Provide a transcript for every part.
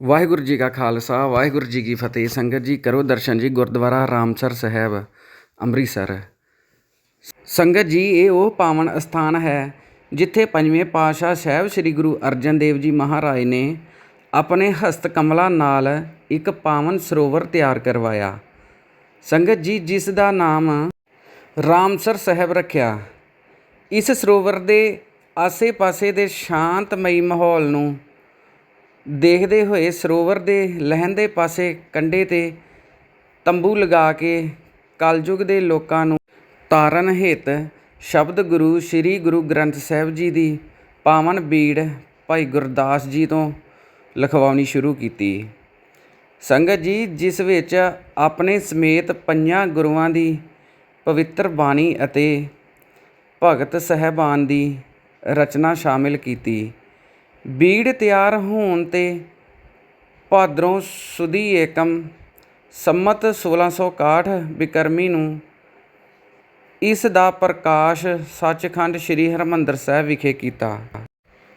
ਵਾਹਿਗੁਰੂ ਜੀ ਕਾ ਖਾਲਸਾ, ਵਾਹਿਗੁਰੂ ਜੀ ਕੀ ਫਤਿਹ। ਸੰਗਤ ਜੀ, ਕਰੋ ਦਰਸ਼ਨ ਜੀ, ਗੁਰਦੁਆਰਾ ਰਾਮਸਰ ਸਾਹਿਬ, ਅੰਮ੍ਰਿਤਸਰ। ਸੰਗਤ ਜੀ, ਇਹ ਉਹ ਪਾਵਨ ਅਸਥਾਨ ਹੈ, ਜਿੱਥੇ ਪੰਜਵੇਂ ਪਾਤਸ਼ਾਹ ਸਾਹਿਬ ਸ੍ਰੀ ਗੁਰੂ ਅਰਜਨ ਦੇਵ ਜੀ ਮਹਾਰਾਜ ਨੇ ਆਪਣੇ ਹਸਤ ਕਮਲਾਂ ਨਾਲ ਇੱਕ ਪਾਵਨ ਸਰੋਵਰ ਤਿਆਰ ਕਰਵਾਇਆ। ਸੰਗਤ ਜੀ, ਜਿਸ ਦਾ ਨਾਮ ਰਾਮਸਰ ਸਾਹਿਬ ਰੱਖਿਆ। ਇਸ ਸਰੋਵਰ ਦੇ ਆਸੇ-ਪਾਸੇ ਦੇ ਸ਼ਾਂਤਮਈ ਮਾਹੌਲ ਨੂੰ ਦੇਖਦੇ ਹੋਏ ਸਰੋਵਰ ਦੇ ਲਹਿੰਦੇ ਪਾਸੇ ਕੰਢੇ ਤੇ ਤੰਬੂ ਲਗਾ ਕੇ ਕਲਯੁਗ ਦੇ ਲੋਕਾਂ ਨੂੰ ਤਾਰਨ ਹਿਤ ਸ਼ਬਦ ਗੁਰੂ ਸ੍ਰੀ ਗੁਰੂ ਗ੍ਰੰਥ ਸਾਹਿਬ ਜੀ ਦੀ ਪਾਵਨ ਬੀੜ ਭਾਈ ਗੁਰਦਾਸ ਜੀ ਤੋਂ ਲਿਖਵਾਉਣੀ ਸ਼ੁਰੂ ਕੀਤੀ। ਸੰਗਤ ਜੀ, ਜਿਸ ਵਿੱਚ ਆਪਣੇ ਸਮੇਤ ਪੰਜਾਂ ਗੁਰੂਆਂ ਦੀ ਪਵਿੱਤਰ ਬਾਣੀ ਅਤੇ ਭਗਤ ਸਹਿਬਾਨ ਦੀ ਰਚਨਾ ਸ਼ਾਮਿਲ ਕੀਤੀ। ਬੀੜ ਤਿਆਰ ਹੋਣ ਤੇ ਭਾਦਰੋਂ ਸੁਦੀ ਏਕਮ ਸੰਮਤ 1661 ਬਿਕਰਮੀ ਨੂੰ ਇਸ ਦਾ ਪ੍ਰਕਾਸ਼ ਸੱਚਖੰਡ ਸ੍ਰੀ ਹਰਮੰਦਰ ਸਾਹਿਬ ਵਿਖੇ ਕੀਤਾ।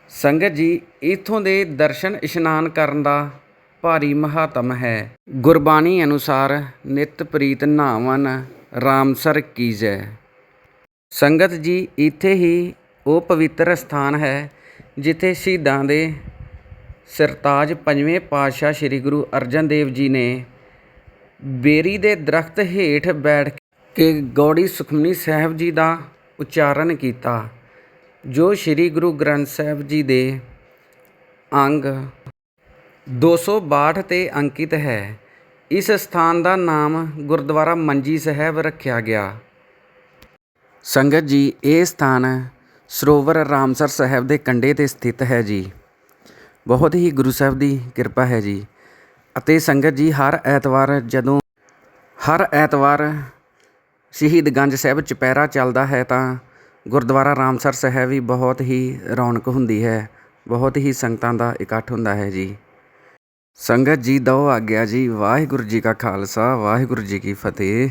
ਸੰਗਤ ਜੀ, ਇਥੋਂ ਦੇ ਦਰਸ਼ਨ ਇਸ਼ਨਾਨ ਕਰਨ ਦਾ ਭਾਰੀ ਮਹਾਤਮ ਹੈ। ਗੁਰਬਾਣੀ ਅਨੁਸਾਰ ਨਿਤ ਪ੍ਰੀਤ ਨਾਵਨ ਰਾਮਸਰ ਕੀਜੈ ਸੰਗਤ ਜੀ, ਇੱਥੇ ਹੀ ਉਹ ਪਵਿੱਤਰ ਸਥਾਨ ਹੈ ਜਿੱਥੇ ਸ਼ਹੀਦਾਂ ਦੇ ਸਰਤਾਜ ਪੰਜਵੇਂ ਪਾਤਸ਼ਾਹ ਸ੍ਰੀ ਗੁਰੂ ਅਰਜਨ ਦੇਵ ਜੀ ਨੇ ਬੇਰੀ ਦੇ ਦਰਖਤ ਹੇਠ ਬੈਠ ਕੇ ਗੌੜੀ ਸੁਖਮਨੀ ਸਾਹਿਬ ਜੀ ਦਾ ਉਚਾਰਨ ਕੀਤਾ, ਜੋ ਸ੍ਰੀ ਗੁਰੂ ਗ੍ਰੰਥ ਸਾਹਿਬ ਜੀ ਦੇ ਅੰਗ 262 ਤੇ ਅੰਕਿਤ ਹੈ। ਇਸ ਸਥਾਨ ਦਾ ਨਾਮ ਗੁਰਦੁਆਰਾ ਮੰਜੀ ਸਾਹਿਬ ਰੱਖਿਆ ਗਿਆ। ਸੰਗਤ ਜੀ, ਇਹ ਸਥਾਨ ਸਰੋਵਰ ਰਾਮਸਰ ਸਾਹਿਬ ਦੇ ਕੰਢੇ ਤੇ ਸਥਿਤ ਹੈ ਜੀ। ਬਹੁਤ ਹੀ ਗੁਰੂ ਸਾਹਿਬ ਦੀ ਕਿਰਪਾ ਹੈ ਜੀ। ਅਤੇ ਸੰਗਤ ਜੀ, ਹਰ ਐਤਵਾਰ ਜਦੋਂ, ਹਰ ਐਤਵਾਰ ਸ਼ਹੀਦਗੰਜ ਸਾਹਿਬ ਚੁਪਹਿਰਾ ਚੱਲਦਾ ਹੈ, ਤਾਂ ਗੁਰਦੁਆਰਾ ਰਾਮਸਰ ਸਾਹਿਬ ਵੀ ਬਹੁਤ ਹੀ ਰੌਣਕ ਹੁੰਦੀ ਹੈ। ਬਹੁਤ ਹੀ ਸੰਗਤਾਂ ਦਾ ਇਕੱਠ ਹੁੰਦਾ ਹੈ ਜੀ। ਸੰਗਤ ਜੀ, ਦੋ ਆਗਿਆ ਜੀ, ਵਾਹਿਗੁਰੂ ਜੀ ਕਾ ਖਾਲਸਾ, ਵਾਹਿਗੁਰੂ ਜੀ ਕੀ ਫਤਿਹ।